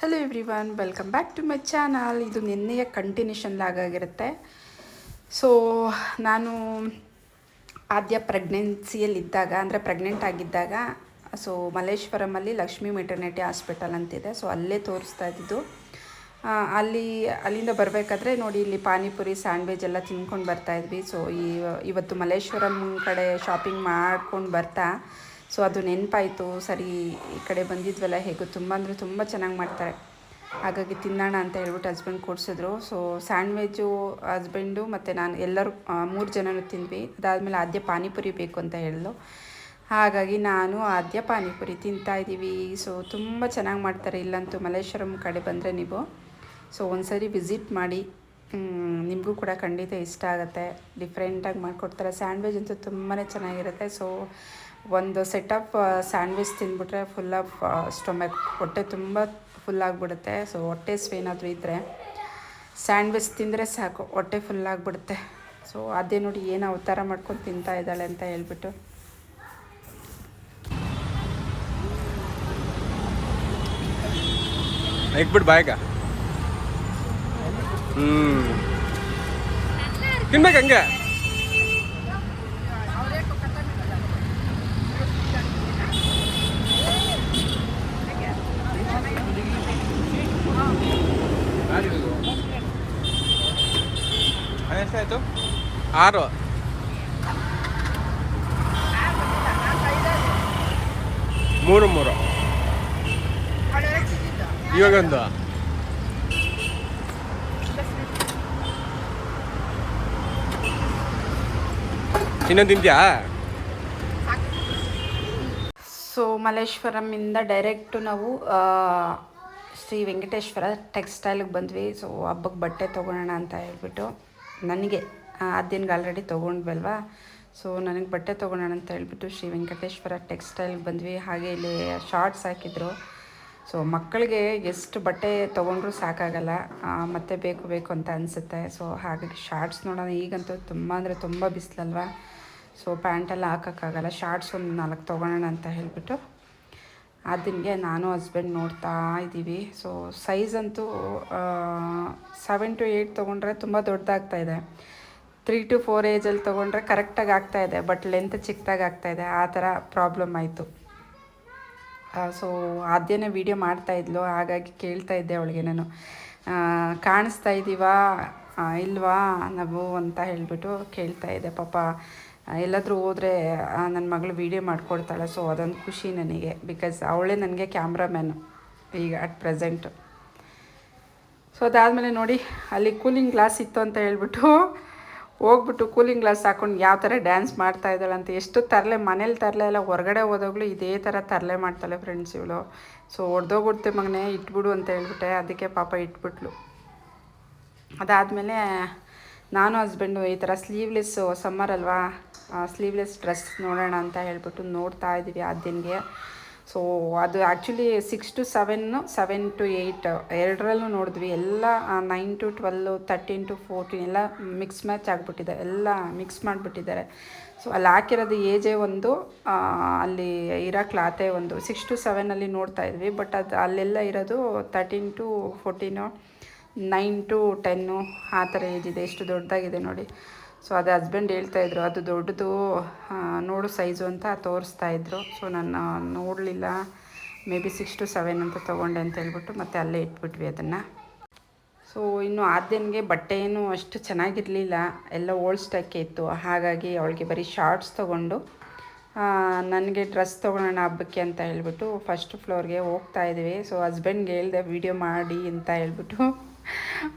Hello everyone welcome back to my channel ಇದು ನಿನ್ನೆಯ continuation ಆಗಿರುತ್ತೆ. ಸೊ ನಾನು ಆದ್ಯ ಪ್ರೆಗ್ನೆನ್ಸಿಯಲ್ಲಿದ್ದಾಗ ಅಂದರೆ ಪ್ರೆಗ್ನೆಂಟ್ ಆಗಿದ್ದಾಗ ಸೊ ಮಲ್ಲೇಶ್ವರಮಲ್ಲಿ ಲಕ್ಷ್ಮೀ ಮೆಟರ್ನಿಟಿ ಹಾಸ್ಪಿಟಲ್ ಅಂತಿದೆ. ಸೊ ಅಲ್ಲೇ ತೋರಿಸ್ತಾ ಇದ್ದಿದ್ದು. ಅಲ್ಲಿ, ಅಲ್ಲಿಂದ ಬರಬೇಕಾದ್ರೆ ನೋಡಿ, ಇಲ್ಲಿ ಪಾನಿಪುರಿ ಸ್ಯಾಂಡ್ವಿಚ್ ಎಲ್ಲ ತಿನ್ಕೊಂಡು ಬರ್ತಾ ಇದ್ವಿ. ಸೊ ಈ, ಇವತ್ತು ಮಲ್ಲೇಶ್ವರಂ ಕಡೆ ಶಾಪಿಂಗ್ ಮಾಡ್ಕೊಂಡು ಬರ್ತಾ ಸೊ ಅದು ನೆನಪಾಯಿತು. ಸರಿ, ಈ ಕಡೆ ಬಂದಿದ್ವಲ್ಲ, ಹೇಗೂ ತುಂಬ ಅಂದರೆ ತುಂಬ ಚೆನ್ನಾಗಿ ಮಾಡ್ತಾರೆ. ಹಾಗಾಗಿ ತಿನ್ನೋಣ ಅಂತ ಹೇಳ್ಬಿಟ್ಟು ಹಸ್ಬೆಂಡ್ ಕೊಡಿಸಿದ್ರು. ಸೊ ಸ್ಯಾಂಡ್ವಿಚ್ಚು ಹಸ್ಬೆಂಡು ಮತ್ತು ನಾನು ಎಲ್ಲರೂ ಮೂರು ಜನನು ತಿಂದ್ವಿ. ಅದಾದಮೇಲೆ ಆದ್ಯ ಪಾನಿಪುರಿ ಬೇಕು ಅಂತ ಹೇಳಿದ್ಲು. ಹಾಗಾಗಿ ನಾನು ಆದ್ಯ ಪಾನಿಪುರಿ ತಿಂತಾ ಇದ್ದೀವಿ. ಸೊ ತುಂಬ ಚೆನ್ನಾಗಿ ಮಾಡ್ತಾರೆ. ಇಲ್ಲಂತೂ ಮಲ್ಲೇಶ್ವರಂ ಕಡೆ ಬಂದರೆ ನೀವು. ಸೊ ಒಂದ್ಸರಿ ವಿಸಿಟ್ ಮಾಡಿ. ನಿಮಗೂ ಕೂಡ ಖಂಡಿತ ಇಷ್ಟ ಆಗುತ್ತೆ. ಡಿಫ್ರೆಂಟಾಗಿ ಮಾಡಿಕೊಡ್ತಾರೆ. ಸ್ಯಾಂಡ್ವಿಚ್ ಅಂತೂ ತುಂಬಾ ಚೆನ್ನಾಗಿರುತ್ತೆ. ಸೊ ಒಂದು ಸೆಟ್ ಸ್ಯಾಂಡ್ವಿಚ್ ತಿಂದ್ಬಿಟ್ರೆ ಫುಲ್ ಆಫ್ ಸ್ಟೊಮೆಕ್ ಹೊಟ್ಟೆ ತುಂಬ ಫುಲ್ ಆಗಿಬಿಡುತ್ತೆ. ಸೊ ಹೊಟ್ಟೆ ಏನಾದರೂ ಇದ್ದರೆ ಸ್ಯಾಂಡ್ವಿಚ್ ತಿಂದರೆ ಸಾಕು. ಹೊಟ್ಟೆ ಫುಲ್ ಆಗಿಬಿಡುತ್ತೆ. ಸೊ ಅದೇ ನೋಡಿ ಏನು ಅವತಾರ ಮಾಡ್ಕೊಂಡು ತಿಂತಾ ಇದ್ದಾಳೆ ಅಂತ ಹೇಳ್ಬಿಟ್ಟು. ಬಾಯ್ಗ ಹ್ಮ್ ತಿನ್ಬೇಕು ಹಂಗೆ ಎಷ್ಟಾಯ್ತು ಆರು ಮೂರು ಮೂರು ಇವಾಗೊಂದು ಇನ್ನೊಂದು ತಿಂತ್ಯಾ ಸೊ ಮಲ್ಲೇಶ್ವರಮಿಂದ ಡೈರೆಕ್ಟು ನಾವು ಶ್ರೀ ವೆಂಕಟೇಶ್ವರ ಟೆಕ್ಸ್ಟೈಲ್ಗೆ ಬಂದ್ವಿ. ಸೊ ಹಬ್ಬಕ್ಕೆ ಬಟ್ಟೆ ತೊಗೊಳೋಣ ಅಂತ ಹೇಳ್ಬಿಟ್ಟು ನನಗೆ ಅದೇನಿಗೆ ಆಲ್ರೆಡಿ ತೊಗೊಂಡ್ವಲ್ವಾ? ಸೊ, ನನಗೆ ಬಟ್ಟೆ ತೊಗೊಳೋಣ ಅಂತ ಹೇಳ್ಬಿಟ್ಟು ಶ್ರೀ ವೆಂಕಟೇಶ್ವರ ಟೆಕ್ಸ್ಟೈಲ್ಗೆ ಬಂದ್ವಿ. ಹಾಗೆ ಇಲ್ಲಿ ಶಾರ್ಟ್ಸ್ ಹಾಕಿದ್ರು. ಸೊ ಮಕ್ಕಳಿಗೆ ಎಷ್ಟು ಬಟ್ಟೆ ತೊಗೊಂಡ್ರೂ ಸಾಕಾಗಲ್ಲ ಮತ್ತೆ ಬೇಕು ಬೇಕು ಅಂತ ಅನಿಸುತ್ತೆ. ಸೊ ಹಾಗಾಗಿ ಶಾರ್ಟ್ಸ್ ನೋಡೋಣ. ಈಗಂತೂ ತುಂಬ ಅಂದರೆ ತುಂಬ ಬಿಸಿಲಲ್ವಾ? ಸೊ ಪ್ಯಾಂಟೆಲ್ಲ ಹಾಕೋಕ್ಕಾಗಲ್ಲ. ಶಾರ್ಟ್ಸ್ ಒಂದು ನಾಲ್ಕು ತೊಗೊಳೋಣ ಅಂತ ಹೇಳಿಬಿಟ್ಟು ಅದನ್ಗೆ ನಾನು ಹಸ್ಬೆಂಡ್ ನೋಡ್ತಾ ಇದ್ದೀವಿ. ಸೊ ಸೈಜ್ ಅಂತೂ ಸೆವೆನ್ ಟು ಏಯ್ಟ್ ತೊಗೊಂಡ್ರೆ ತುಂಬ ದೊಡ್ಡದಾಗ್ತಾ ಇದೆ. ತ್ರೀ ಟು ಫೋರ್ ಏಜಲ್ಲಿ ತೊಗೊಂಡ್ರೆ ಕರೆಕ್ಟಾಗಿ ಆಗ್ತಾಯಿದೆ ಬಟ್ ಲೆಂತ್ ಚಿಕ್ಕದಾಗಿ ಆಗ್ತಾಯಿದೆ ಆ ಥರ ಪ್ರಾಬ್ಲಮ್ ಆಯಿತು. ಸೊ ಆದ್ಯನೇ ವೀಡಿಯೋ ಮಾಡ್ತಾ ಇದ್ಲು. ಹಾಗಾಗಿ ಕೇಳ್ತಾ ಇದ್ದೆ ಅವಳಿಗೆ ನಾನು. ಕಾಣಿಸ್ತಾ ಇದ್ದೀವಾ ಇಲ್ವಾ ನಾವು ಅಂತ ಹೇಳಿಬಿಟ್ಟು ಕೇಳ್ತಾ ಇದ್ದೆ. ಪಾಪ, ಎಲ್ಲಾದರೂ ಹೋದರೆ ನನ್ನ ಮಗಳು ವೀಡಿಯೋ ಮಾಡಿಕೊಡ್ತಾಳೆ. ಸೊ ಅದೊಂದು ಖುಷಿ ನನಗೆ. ಬಿಕಾಸ್ ಅವಳೇ ನನಗೆ ಕ್ಯಾಮ್ರಾಮ್ಯಾನು ಈಗ ಅಟ್ ಪ್ರೆಸೆಂಟು ಸೊ ಅದಾದಮೇಲೆ ನೋಡಿ, ಅಲ್ಲಿ ಕೂಲಿಂಗ್ ಗ್ಲಾಸ್ ಇತ್ತು ಅಂತ ಹೇಳ್ಬಿಟ್ಟು ಹೋಗ್ಬಿಟ್ಟು ಕೂಲಿಂಗ್ ಗ್ಲಾಸ್ ಹಾಕೊಂಡು ಯಾವ ಥರ ಡ್ಯಾನ್ಸ್ ಮಾಡ್ತಾ ಇದ್ದಾಳೆ ಅಂತ ಎಷ್ಟು ತರಲೆ, ಮನೇಲಿ ತರಲೆ ಎಲ್ಲ ಹೊರಗಡೆ ಹೋದಾಗಲೂ ಇದೇ ಥರ ತರಲೆ ಮಾಡ್ತಾಳೆ ಫ್ರೆಂಡ್ಸ್ ಇವಳು. ಸೊ ಹೊಡೆದೋಗ್ಬಿಡ್ತೆ ಮಗನೇ, ಇಟ್ಬಿಡು ಅಂತ ಹೇಳ್ಬಿಟ್ಟೆ. ಅದಕ್ಕೆ ಪಾಪ ಇಟ್ಬಿಟ್ಲು. ಅದಾದಮೇಲೆ ನಾನು ಹಸ್ಬೆಂಡು ಈ ಥರ ಸ್ಲೀವ್ಲೆಸ್ಸು ಸಮ್ಮರ್ ಅಲ್ವಾ ಸ್ಲೀವ್ಲೆಸ್ ಡ್ರೆಸ್ ನೋಡೋಣ ಅಂತ ಹೇಳ್ಬಿಟ್ಟು ನೋಡ್ತಾ ಇದ್ದೀವಿ ಆ ದಿನಗೆ ಸೊ ಅದು actually six to seven seven to eight ಎರಡರಲ್ಲೂ ನೋಡಿದ್ವಿ. ಎಲ್ಲ nine to twelve thirteen to fourteen ಎಲ್ಲ ಮಿಕ್ಸ್ ಮ್ಯಾಚ್ ಆಗಿಬಿಟ್ಟಿದೆ. ಎಲ್ಲ ಮಿಕ್ಸ್ ಮಾಡಿಬಿಟ್ಟಿದ್ದಾರೆ. ಸೊ ಅಲ್ಲಿ ಹಾಕಿರೋದು ಏಜೇ ಒಂದು ಅಲ್ಲಿ ಇರೋ ಕ್ಲಾತೆ ಒಂದು. ಸಿಕ್ಸ್ ಟು ಸೆವೆನಲ್ಲಿ ನೋಡ್ತಾ ಇದ್ವಿ. ಬಟ್ ಅದು ಅಲ್ಲೆಲ್ಲ ಇರೋದು thirteen to fourteen nine to ten ಆ ಥರ ಏಜ್ ಇದೆ. ಎಷ್ಟು ದೊಡ್ಡದಾಗಿದೆ ನೋಡಿ. ಸೊ ಅದು ಹಸ್ಬೆಂಡ್ ಹೇಳ್ತಾ ಇದ್ರು ಅದು ದೊಡ್ಡದು ಆ, ನೋಡು ಸೈಜು ಅಂತ ತೋರಿಸ್ತಾ ಇದ್ರು. ಸೊ ನಾನು ನೋಡಲಿಲ್ಲ. Maybe six to seven ಅಂತ ತೊಗೊಂಡೆ ಅಂತ ಹೇಳ್ಬಿಟ್ಟು ಮತ್ತೆ ಅಲ್ಲೇ ಇಟ್ಬಿಟ್ವಿ ಅದನ್ನು. ಸೊ ಇನ್ನು ಆದ್ಯನಿಗೆ ಬಟ್ಟೆ ಏನು ಅಷ್ಟು ಚೆನ್ನಾಗಿರಲಿಲ್ಲ. ಎಲ್ಲ ಓಲ್ಡ್ ಸ್ಟಾಕ್ ಇತ್ತು. ಹಾಗಾಗಿ ಅವಳಿಗೆ ಬರೀ ಶಾರ್ಟ್ಸ್ ತೊಗೊಂಡು ನನಗೆ ಡ್ರೆಸ್ ತೊಗೊಳೋಣ ಹಬ್ಬಕ್ಕೆ ಅಂತ ಹೇಳ್ಬಿಟ್ಟು ಫಸ್ಟ್ ಫ್ಲೋರ್ಗೆ ಹೋಗ್ತಾ ಇದ್ದೀವಿ ಸೊ ಹಸ್ಬೆಂಡ್ಗೆ ಹೇಳಿದೆ ವೀಡಿಯೋ ಮಾಡಿ ಅಂತ ಹೇಳ್ಬಿಟ್ಟು.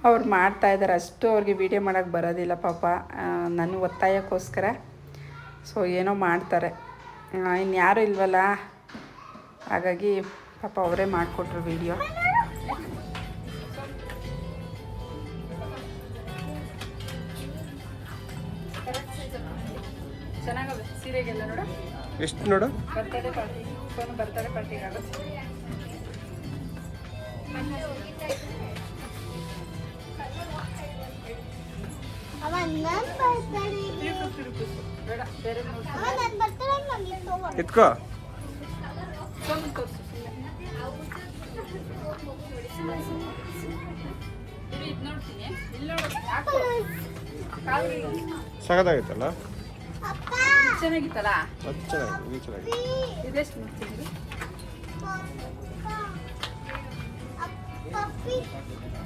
ಅವ್ರು ಮಾಡ್ತಾ ಇದ್ದಾರೆ. ಅಷ್ಟು ಅವ್ರಿಗೆ ವೀಡಿಯೋ ಮಾಡೋಕ್ಕೆ ಬರೋದಿಲ್ಲ ಪಾಪ. ನನ್ನ ಒತ್ತಾಯಕ್ಕೋಸ್ಕರ. ಸೊ ಏನೋ ಮಾಡ್ತಾರೆ. ಇನ್ಯಾರೂ ಯಾರೂ ಇಲ್ವಲ್ಲ? ಹಾಗಾಗಿ ಪಾಪ ಅವರೇ ಮಾಡಿಕೊಟ್ರು ವೀಡಿಯೋ ಚೆನ್ನಾಗವೆ ಸೀರೆಗೆಲ್ಲ ನೋಡು? ಎಷ್ಟು ನೋಡು ಬರ್ತಡೇ ಪಾರ್ಟಿ ಫೋನ್ ಬರ್ತಡೇ ಪಾರ್ಟಿಗೆ ಇಲ್ಲಿ ನೋಡು ಯಾಕೋ ಕಾಲ್ಗಳು ಸಗದಾಗಿತ್ತಲ್ಲ ಅಪ್ಪ. ಚೆನ್ನಾಗಿತ್ತಲ್ಲ? ಅದು ಚೆನ್ನಾಗಿದೆ ಇದು ಚೆನ್ನಾಗಿದೆ ಇದೆಷ್ಟು ನೋಡ್ತೀನಿ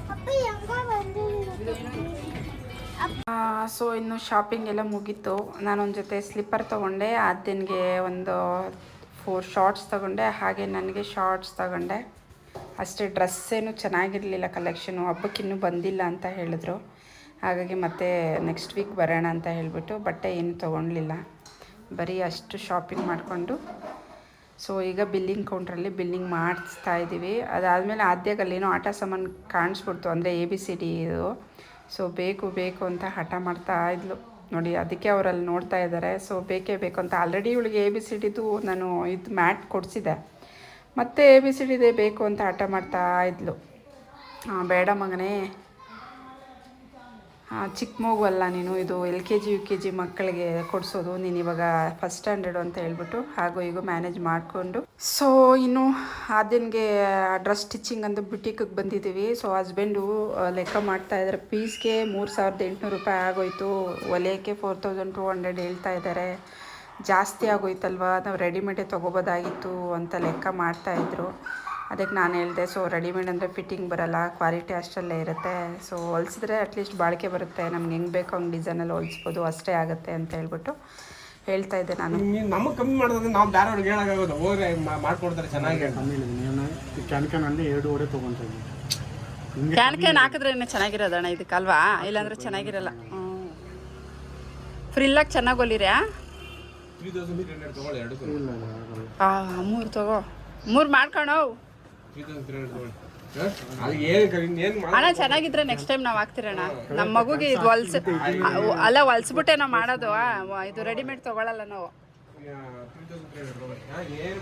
ಅಪ್ಪ ಹೆಂಗ ಬಂದಿಲ್ಲ ಸೊ ಇನ್ನು ಶಾಪಿಂಗ್ ಎಲ್ಲ ಮುಗೀತು. ನಾನೊಂದು ಜೊತೆ ಸ್ಲಿಪ್ಪರ್ ತೊಗೊಂಡೆ. ಅದನ್ಗೆ ಒಂದು ಫೋರ್ ಶಾರ್ಟ್ಸ್ ತೊಗೊಂಡೆ. ಹಾಗೆ ನನಗೆ ಶಾರ್ಟ್ಸ್ ತೊಗೊಂಡೆ. ಅಷ್ಟೇ ಡ್ರೆಸ್ಸೇನು ಏನು ಚೆನ್ನಾಗಿರಲಿಲ್ಲ ಕಲೆಕ್ಷನು ಹಬ್ಬಕ್ಕಿನ್ನೂ ಬಂದಿಲ್ಲ ಅಂತ ಹೇಳಿದ್ರು. ಹಾಗಾಗಿ ಮತ್ತೆ ನೆಕ್ಸ್ಟ್ ವೀಕ್ ಬರೋಣ ಅಂತ ಹೇಳಿಬಿಟ್ಟು ಬಟ್ಟೆ ಏನು ತೊಗೊಳ್ಲಿಲ್ಲ ಬರೀ ಅಷ್ಟು ಶಾಪಿಂಗ್ ಮಾಡಿಕೊಂಡು. ಸೊ ಈಗ ಬಿಲ್ಲಿಂಗ್ ಕೌಂಟ್ರಲ್ಲಿ ಬಿಲ್ಲಿಂಗ್ ಮಾಡಿಸ್ತಾ ಇದ್ದೀವಿ ಅದಾದಮೇಲೆ ಆದ್ಯಾಗಲ್ಲೇನೋ ಆಟ ಸಾಮಾನು ಕಾಣಿಸ್ಬಿಡ್ತು. ಅಂದರೆ ಎ ಬಿ ಸಿ ಡಿ ಇದು. ಸೊ ಬೇಕು ಬೇಕು ಅಂತ ಹಠ ಮಾಡ್ತಾ ಇದ್ಲು. ನೋಡಿ, ಅದಕ್ಕೆ ಅವರಲ್ಲಿ ನೋಡ್ತಾ ಇದ್ದಾರೆ. ಸೊ ಬೇಕೇ ಬೇಕು ಅಂತ ಆಲ್ರೆಡಿ ಇವಳಿಗೆ ಎ ಬಿ ಸಿ ಡಿದು ನಾನು ಇದು ಮ್ಯಾಟ್ ಕೊಡಿಸಿದೆ. ಮತ್ತೆ ಎ ಬಿ ಸಿ ಡಿದೇ ಬೇಕು ಅಂತ ಹಠ ಮಾಡ್ತಾ ಇದ್ಲು. ಬೇಡ ಮಗನೇ. ಚಿಕ್ಕ ಮಗುವಲ್ಲ ನೀನು, ಇದು L K G, U K G ಮಕ್ಕಳಿಗೆ ಕೊಡಿಸೋದು. ನೀನು ಇವಾಗ ಫಸ್ಟ್ ಸ್ಟ್ಯಾಂಡರ್ಡು ಅಂತ ಹೇಳ್ಬಿಟ್ಟು ಹಾಗೂ ಈಗ ಮ್ಯಾನೇಜ್ ಮಾಡಿಕೊಂಡು. ಸೊ ಇನ್ನು ಆದ್ಯನ್ಗೆ ಡ್ರೆಸ್ ಸ್ಟಿಚಿಂಗ್ ಅಂತ ಬುಟೀಕಿಗೆ ಬಂದಿದ್ದೀವಿ. ಸೊ ಹಸ್ಬೆಂಡು ಲೆಕ್ಕ ಮಾಡ್ತಾ ಇದ್ದಾರೆ. ಪೀಸ್ಗೆ ಮೂರು ಸಾವಿರದ ಎಂಟುನೂರು ರೂಪಾಯಿ ಆಗೋಯ್ತು. ಒಲೆಯಕ್ಕೆ ಫೋರ್ ತೌಸಂಡ್ ಟೂ ಹಂಡ್ರೆಡ್ ಹೇಳ್ತಾ ಇದ್ದಾರೆ. ಜಾಸ್ತಿ ಆಗೋಯ್ತಲ್ವ? ನಾವು ರೆಡಿಮೇಡೇ ತೊಗೋಬೋದಾಗಿತ್ತು ಅಂತ ಲೆಕ್ಕ ಮಾಡ್ತಾಯಿದ್ರು ಅದಕ್ಕೆ ನಾನು ಹೇಳಿದೆ ಸೊ ರೆಡಿಮೇಡ್ ಅಂದರೆ ಫಿಟ್ಟಿಂಗ್ ಬರಲ್ಲ ಕ್ವಾಲಿಟಿ ಅಷ್ಟಲ್ಲೇ ಇರುತ್ತೆ. ಸೊ ಹೊಲ್ಸಿದ್ರೆ ಅಟ್ಲೀಸ್ಟ್ ಬಾಳಿಕೆ ಬರುತ್ತೆ ನಮ್ಗೆ ಹೆಂಗೆ ಬೇಕೋ ಹಂಗೆ ಡಿಸೈನಲ್ಲಿ ಹೊಲಿಸ್ಬೋದು ಅಷ್ಟೇ ಆಗುತ್ತೆ ಅಂತ ಹೇಳ್ಬಿಟ್ಟು ಹೇಳ್ತಾ ಇದ್ದೆ ನಾನು. ನಮಗೆ ಕಮ್ಮಿ ಮಾಡೋದಂದ್ರೆ ನಾವು ಬೇರೆಯವ್ರಿಗೆ ಹೇಳೋಕ್ಕಾಗೋದು ಹೋದ್ರೆ ಮಾಡ್ಕೊಡ್ತಾರೆ ಚೆನ್ನಾಗಿ ಕಮ್ಮಿ ಕ್ಯಾನ್ಕನಲ್ಲಿ ಎರಡೂವರೆ ತೊಗೊಂತ ಇದ್ದೀನಿ ಹಿಂಗೆ ಕ್ಯಾನ್ ಕ್ಯಾನ್ ಚೆನ್ನಾಗಿರೋದಣ್ಣ ಇದಕ್ಕಲ್ವಾ? ಇಲ್ಲಾಂದ್ರೆ ಚೆನ್ನಾಗಿರಲ್ಲ. ಹ್ಞೂ ಫ್ರಿಲ್ಲಾಗಿ ಚೆನ್ನಾಗಿ ಹೊಲಿರ್ಯಾ ಮೂರು ತಗೋ. ಮೂರು ಮಾಡ್ಕೊಳೋ ಅಣ್ಣ ಚೆನ್ನಾಗಿದ್ರೆ ನೆಕ್ಸ್ಟ್ ಟೈಮ್ ನಾವು ಹಾಕ್ತಿರಣ್ಣ ನಮ್ಮ ಮಗುಗೆ ಇದು ಹೊಲ್ಸ್ ಅಲ್ಲ ಹೊಲ್ಸ್ಬಿಟ್ಟೆ ನಾವು ಮಾಡೋದು. ಇದು ರೆಡಿಮೇಡ್ ತಗೊಳಲ್ಲ ನಾವು. ಏನು